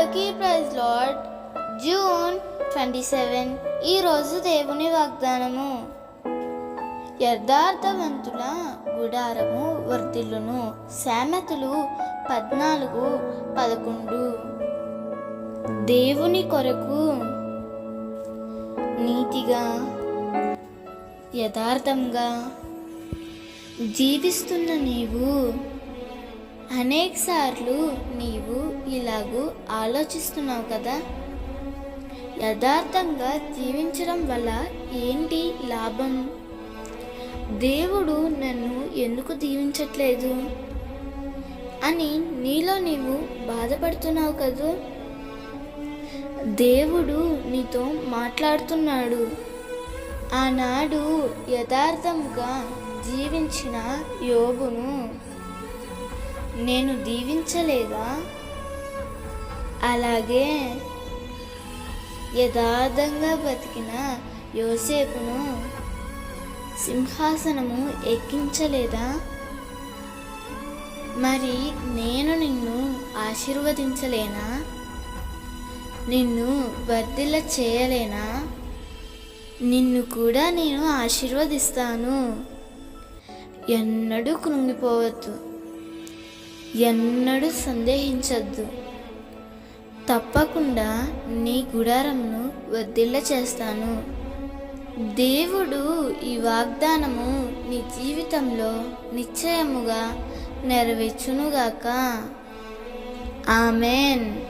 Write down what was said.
అందరికీ praise lord June twenty seven ఈరోజు దేవుని వాగ్దానము. యథార్థవంతుల గుడారము వర్ధిల్లును. సామెతలు పద్నాలుగు పదకొండు. దేవుని కొరకు నీతిగా యథార్థంగా జీవిస్తున్న నీవు అనేక సార్లు నీవు ఇలాగూ ఆలోచిస్తున్నావు కదా? యథార్థంగా జీవించడం వల్ల ఏంటి లాభం? దేవుడు నన్ను ఎందుకు దీవించట్లేదు? అని నీలో నీవు బాధపడుతున్నావు కదూ? దేవుడు నీతో మాట్లాడుతున్నాడు. ఆనాడు యథార్థంగా జీవించిన యోగును నేను దీవించలేదా? అలాగే యథార్థంగా బతికిన యోసేపును సింహాసనము ఎక్కించలేదా? మరి నేను నిన్ను ఆశీర్వదించలేనా? నిన్ను వర్ధిల్ల చేయలేనా? నిన్ను కూడా నేను ఆశీర్వదిస్తాను. ఎన్నడూ కృంగిపోవద్దు. ఎన్నడూ సందేహించద్దు. తప్పకుండా నీ గుడారంను వర్ధిల్ల చేస్తాను. దేవుడు ఈ వాగ్దానము నీ జీవితంలో నిశ్చయముగా నెరవేర్చునుగాక. ఆమెన్.